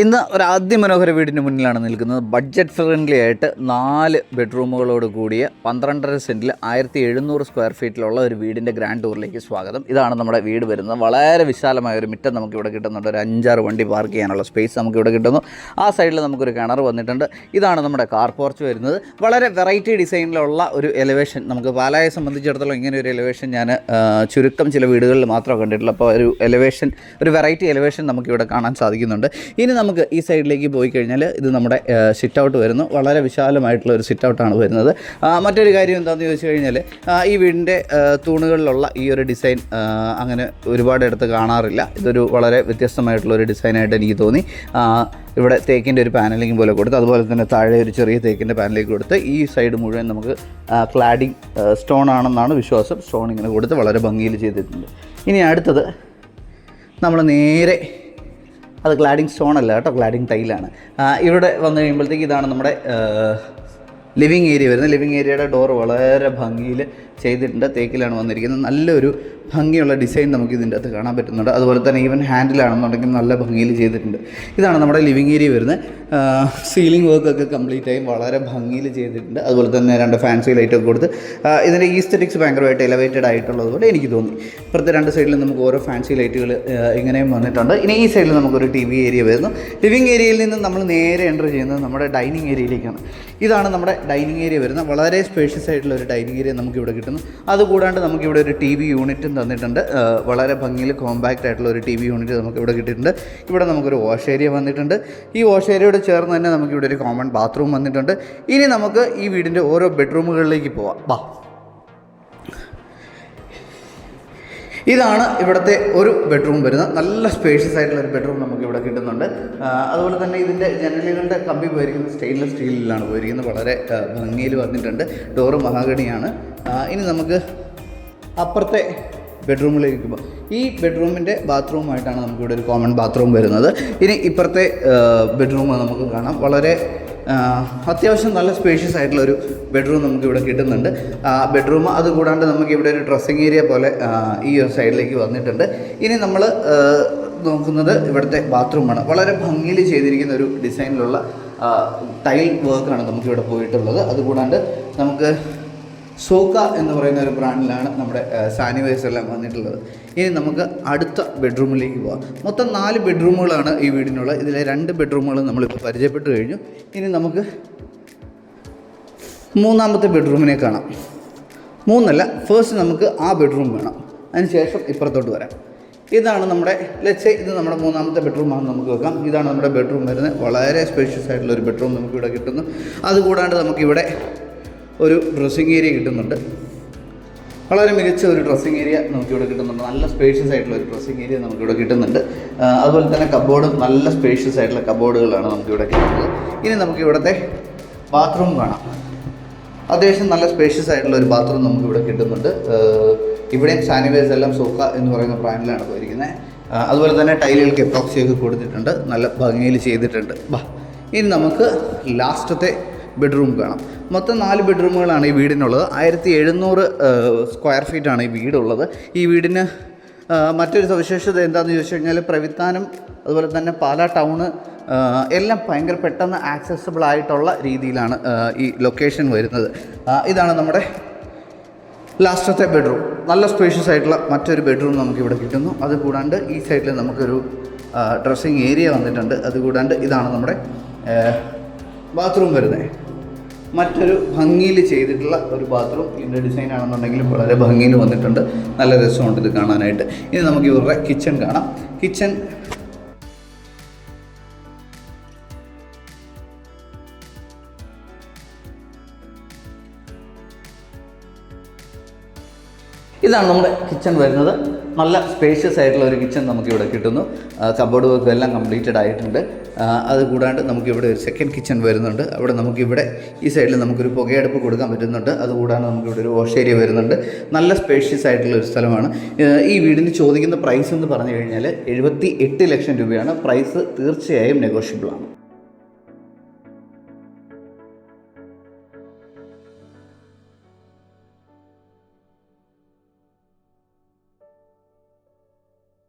ഇന്ന് ഒരു അതിമനോഹര വീടിന് മുന്നിലാണ് നിൽക്കുന്നത്. ബഡ്ജറ്റ് ഫ്രണ്ട്ലി ആയിട്ട് നാല് ബെഡ്റൂമുകളോട് കൂടിയ പന്ത്രണ്ടര സെന്റിൽ ആയിരത്തി എഴുന്നൂറ് സ്ക്വയർ ഫീറ്റിലുള്ള ഒരു വീടിന്റെ ഗ്രാൻഡ് ടൂറിലേക്ക് സ്വാഗതം. ഇതാണ് നമ്മുടെ വീട് വരുന്നത്. വളരെ വിശാലമായ ഒരു മിറ്റം നമുക്ക് ഇവിടെ കിട്ടുന്നുണ്ട്. ഒരു അഞ്ചാറ് വണ്ടി പാർക്ക് ചെയ്യാനുള്ള സ്പേസ് നമുക്ക് ഇവിടെ കിട്ടുന്നു. ആ സൈഡിൽ നമുക്കൊരു കിണർ വന്നിട്ടുണ്ട്. ഇതാണ് നമ്മുടെ കാർ പോർച്ച് വരുന്നത്. വളരെ വെറൈറ്റി ഡിസൈനിലുള്ള ഒരു എലവേഷൻ നമുക്ക് പാലായെ സംബന്ധിച്ചിടത്തോളം ഇങ്ങനെ ഒരു എലവേഷൻ ഞാൻ ചുരുക്കം ചില വീടുകളിൽ മാത്രമേ കണ്ടിട്ടുള്ളൂ അപ്പോൾ ഒരു എലവേഷൻ ഒരു വെറൈറ്റി എലിവേഷൻ നമുക്കിവിടെ കാണാൻ സാധിക്കുന്നുണ്ട്. ഇനി നമുക്ക് ഈ സൈഡിലേക്ക് പോയി കഴിഞ്ഞാൽ ഇത് നമ്മുടെ സിറ്റ് ഔട്ട് വരുന്നു. വളരെ വിശാലമായിട്ടുള്ള ഒരു സിറ്റ് ഔട്ടാണ് വരുന്നത്. മറ്റൊരു കാര്യം എന്താണെന്ന് ചോദിച്ചു കഴിഞ്ഞാൽ ഈ വീടിന്റെ തൂണുകളിലുള്ള ഈ ഒരു ഡിസൈൻ അങ്ങനെ ഒരുപാട് ഇടത്ത് കാണാറില്ല. ഇതൊരു വളരെ വ്യത്യസ്തമായിട്ടുള്ള ഒരു ഡിസൈനായിട്ട് എനിക്ക് തോന്നി. ഇവിടെ തേക്കിന്റെ ഒരു പാനലിംഗ് പോലെ കൊടുത്ത് അതുപോലെ തന്നെ താഴെ ഒരു ചെറിയ തേക്കിന്റെ പാനലിംഗ് കൊടുത്ത് ഈ സൈഡ് മുഴുവൻ നമുക്ക് ക്ലാഡിങ് സ്റ്റോൺ ആണെന്നാണ് വിശ്വാസം. സ്റ്റോൺ ഇങ്ങനെ കൊടുത്ത് വളരെ ഭംഗിയിൽ ചെയ്തിട്ടുണ്ട്. ഇനി അടുത്തത് നമ്മൾ നേരെ അത് ഗ്ലാഡിങ് സ്റ്റോൺ അല്ല കേട്ടോ ഗ്ലാഡിങ് ടൈലാണ് ഇവിടെ വന്നു കഴിയുമ്പോഴത്തേക്ക് ഇതാണ് നമ്മുടെ ലിവിങ് ഏരിയ വരുന്നത്. ലിവിങ് ഏരിയയുടെ ഡോർ വളരെ ഭംഗിയിൽ ചെയ്തിട്ടുണ്ട്. തേക്കിലാണ് വന്നിരിക്കുന്നത്. നല്ലൊരു ഭംഗിയുള്ള ഡിസൈൻ നമുക്ക് ഇതിന്റെ അകത്ത് കാണാൻ പറ്റുന്നുണ്ട്. അതുപോലെ തന്നെ ഈവൻ ഹാൻഡിലാണെന്നുണ്ടെങ്കിൽ നല്ല ഭംഗിയിൽ ചെയ്തിട്ടുണ്ട്. ഇതാണ് നമ്മുടെ ലിവിങ് ഏരിയ വരുന്നത്. സീലിംഗ് വർക്കൊക്കെ കംപ്ലീറ്റ് ആയി വളരെ ഭംഗിയിൽ ചെയ്തിട്ടുണ്ട്. അതുപോലെ തന്നെ രണ്ട് ഫാൻസി ലൈറ്റൊക്കെ കൊടുത്ത് ഇതിന്റെ ഈസ്തറ്റിക്സ് ഭയങ്കരമായിട്ട് എലവേറ്റഡ് ആയിട്ടുള്ളത് പോലെ എനിക്ക് തോന്നി. ഇപ്പുറത്തെ രണ്ട് സൈഡിലും നമുക്ക് ഓരോ ഫാൻസി ലൈറ്റുകൾ ഇങ്ങനെയും വന്നിട്ടുണ്ട്. ഇനി ഈ സൈഡിൽ നമുക്കൊരു ടി വി ഏരിയ വരുന്നു. ലിവിങ് ഏരിയയിൽ നിന്ന് നമ്മൾ നേരെ എന്റർ ചെയ്യുന്നത് നമ്മുടെ ഡൈനിങ് ഏരിയയിലേക്കാണ് ഇതാണ് നമ്മുടെ ഡൈനിങ് ഏരിയ വരുന്നത്. വളരെ സ്പേഷ്യസ് ആയിട്ടുള്ള ഒരു ഡൈനിങ് ഏരിയ നമുക്കിവിടെ കിട്ടുന്നു. അതുകൂടാണ്ട് നമുക്കിവിടെ ഒരു ടി വി യൂണിറ്റും തന്നിട്ടുണ്ട്. വളരെ ഭംഗിയിൽ കോമ്പാക്റ്റ് ആയിട്ടുള്ള ഒരു ടി വി യൂണിറ്റ് നമുക്ക് ഇവിടെ കിട്ടിയിട്ടുണ്ട്. ഇവിടെ നമുക്കൊരു വാഷ് ഏരിയ വന്നിട്ടുണ്ട്. ഈ വാഷ് ഏരിയയോട് ചേർന്ന് തന്നെ നമുക്കിവിടെ ഒരു കോമൺ ബാത്റൂം വന്നിട്ടുണ്ട്. ഇനി നമുക്ക് ഈ വീടിന്റെ ഓരോ ബെഡ്റൂമുകളിലേക്ക് പോവാം. വാ. ഇതാണ് ഇവിടുത്തെ ഒരു ബെഡ്റൂം വരുന്നത്. നല്ല സ്പേഷ്യസ് ആയിട്ടുള്ള ഒരു ബെഡ്റൂം നമുക്ക് ഇവിടെ കിട്ടുന്നുണ്ട് അതുപോലെ തന്നെ ഇതിന്റെ ജനലുകളുടെ കമ്പി പോയിരിക്കുന്നത് സ്റ്റെയിൻലെസ് സ്റ്റീലിലാണ് പോയിരിക്കുന്നത്. വളരെ ഭംഗിയിൽ വന്നിട്ടുണ്ട്. ഡോറ് മഹാഗണിയാണ്. ഇനി നമുക്ക് അപ്പുറത്തെ ബെഡ്റൂമിലേക്ക് പോകാം ഈ ബെഡ്റൂമിന്റെ ബാത്റൂമായിട്ടാണ് നമുക്കിവിടെ ഒരു കോമൺ ബാത്റൂം വരുന്നത്. ഇനി ഇപ്പുറത്തെ ബെഡ്റൂം നമുക്ക് കാണാം. വളരെ അത്യാവശ്യം നല്ല സ്പേഷ്യസ് ആയിട്ടുള്ള ഒരു ബെഡ്റൂം നമുക്ക് ഇവിടെ കിട്ടുന്നുണ്ട് ബെഡ്റൂം അതുകൂടാണ്ട് നമുക്ക് ഇവിടെ ഒരു ഡ്രസ്സിങ് ഏരിയ പോലെ ഈ ഒരു സൈഡിലേക്ക് വന്നിട്ടുണ്ട്. ഇനി നമ്മൾ നോക്കുന്നത് ഇവിടുത്തെ ബാത്റൂമാണ്. വളരെ ഭംഗിയിൽ ചെയ്തിരിക്കുന്ന ഒരു ഡിസൈനിലുള്ള ടൈൽ വർക്കാണ് നമുക്കിവിടെ പോയിട്ടുള്ളത്. അതുകൂടാണ്ട് നമുക്ക് സോക്ക എന്ന് പറയുന്ന ഒരു ബ്രാൻഡിലാണ് നമ്മുടെ സാനിവൈസ് എല്ലാം വന്നിട്ടുള്ളത്. ഇനി നമുക്ക് അടുത്ത ബെഡ്റൂമിലേക്ക് പോകാം മൊത്തം നാല് ബെഡ്റൂമുകളാണ് ഈ വീടിനുള്ളത്. ഇതിലെ രണ്ട് ബെഡ്റൂമുകൾ നമ്മളിപ്പോൾ പരിചയപ്പെട്ട് കഴിഞ്ഞു. ഇനി നമുക്ക് മൂന്നാമത്തെ ബെഡ്റൂമിനെ കാണാം. മൂന്നല്ല ഫസ്റ്റ് നമുക്ക് ആ ബെഡ്റൂം വേണം. അതിനുശേഷം ഇപ്പുറത്തോട്ട് വരാം. ഇതാണ് നമ്മുടെ ലെറ്റ്സ് ഇത് നമ്മുടെ മൂന്നാമത്തെ ബെഡ്റൂമാണെന്ന് നമുക്ക് വെക്കാം. ഇതാണ് നമ്മുടെ ബെഡ്റൂം വരുന്നത്. വളരെ സ്പേഷ്യസ് ആയിട്ടുള്ള ഒരു ബെഡ്റൂം നമുക്കിവിടെ കിട്ടുന്നു. അതുകൂടാണ്ട് നമുക്കിവിടെ ഒരു ഡ്രസ്സിങ് ഏരിയ കിട്ടുന്നുണ്ട്. വളരെ മികച്ച ഒരു ഡ്രസ്സിങ് ഏരിയ നമുക്കിവിടെ കിട്ടുന്നുണ്ട്. നല്ല സ്പേഷ്യസ് ആയിട്ടുള്ള ഒരു ഡ്രസ്സിങ് ഏരിയ നമുക്കിവിടെ കിട്ടുന്നുണ്ട്. അതുപോലെ തന്നെ കബോർഡും നല്ല സ്പേഷ്യസ് ആയിട്ടുള്ള കബോർഡുകളാണ് നമുക്കിവിടെ കിട്ടുന്നത്. ഇനി നമുക്ക് ഇവിടുത്തെ ബാത്റൂം കാണാം. അത്യാവശ്യം നല്ല സ്പേഷ്യസ് ആയിട്ടുള്ള ഒരു ബാത്റൂം നമുക്കിവിടെ കിട്ടുന്നുണ്ട്. ഇവിടെ ഇവിടെയും സാനിറ്റൈസ് എല്ലാം സോക്ക എന്ന് പറയുന്ന ബ്രാൻഡിലാണ് പോയിരിക്കുന്നത്. അതുപോലെ തന്നെ ടൈലുകൾക്ക് എപ്പോക്സി ഒക്കെ കൊടുത്തിട്ടുണ്ട്. നല്ല ഭംഗിയിൽ ചെയ്തിട്ടുണ്ട്. ബാ ഇനി നമുക്ക് ലാസ്റ്റത്തെ ബെഡ്റൂം കാണാം. മൊത്തം നാല് ബെഡ്റൂമുകളാണ് ഈ വീടിനുള്ളത്. ആയിരത്തി എഴുന്നൂറ് സ്ക്വയർ ഫീറ്റാണ് ഈ വീടുള്ളത്. ഈ വീടിന് മറ്റൊരു സവിശേഷത എന്താണെന്ന് ചോദിച്ചു കഴിഞ്ഞാൽ പ്രവിത്താനം അതുപോലെ തന്നെ പാലാ ടൗണ് എല്ലാം ഭയങ്കര പെട്ടെന്ന് ആക്സസിബിൾ ആയിട്ടുള്ള രീതിയിലാണ് ഈ ലൊക്കേഷൻ വരുന്നത്. ഇതാണ് നമ്മുടെ ലാസ്റ്റത്തെ ബെഡ്റൂം നല്ല സ്പേഷ്യസ് ആയിട്ടുള്ള മറ്റൊരു ബെഡ്റൂം നമുക്കിവിടെ കിട്ടുന്നു. അതുകൂടാണ്ട് ഈ സൈഡിൽ നമുക്കൊരു ഡ്രസ്സിങ് ഏരിയ വന്നിട്ടുണ്ട്. അതുകൂടാണ്ട് ഇതാണ് നമ്മുടെ ബാത്റൂം വരുന്നത് മറ്റൊരു ഭംഗിയിൽ ചെയ്തിട്ടുള്ള ഒരു ബാത്റൂം ഇതിന്റെ ഡിസൈൻ ആണെന്നുണ്ടെങ്കിലും വളരെ ഭംഗിയിൽ വന്നിട്ടുണ്ട്. നല്ല രസമുണ്ട് ഇത് കാണാനായിട്ട്. ഇനി നമുക്ക് ഇവരുടെ കിച്ചൺ കാണാം. കിച്ചൺ ഇതാണ് നമ്മുടെ കിച്ചൺ വരുന്നത്. നല്ല സ്പേഷ്യസ് ആയിട്ടുള്ള ഒരു കിച്ചൺ നമുക്കിവിടെ കിട്ടുന്നു. കബോർഡ് വർക്ക് എല്ലാം കംപ്ലീറ്റഡ് ആയിട്ടുണ്ട്. ആ, അത് കൂടാണ്ട് നമുക്കിവിടെ ഒരു സെക്കൻഡ് കിച്ചൺ വരുന്നുണ്ട്. അവിടെ നമുക്കിവിടെ ഈ സൈഡിൽ നമുക്കൊരു പുകയടുപ്പ് കൊടുക്കാൻ പറ്റുന്നുണ്ട്. അതുകൂടാണ്ട് നമുക്കിവിടെ ഒരു വാഷ് ഏരിയ വരുന്നുണ്ട്. നല്ല സ്പേഷ്യസ് ആയിട്ടുള്ള ഒരു സ്ഥലമാണ്. ഈ വീടിന് ചോദിക്കുന്ന പ്രൈസ് എന്ന് പറഞ്ഞു കഴിഞ്ഞാൽ എഴുപത്തി ലക്ഷം രൂപയാണ്. പ്രൈസ് തീർച്ചയായും നെഗോഷ്യബിൾ ആണ്.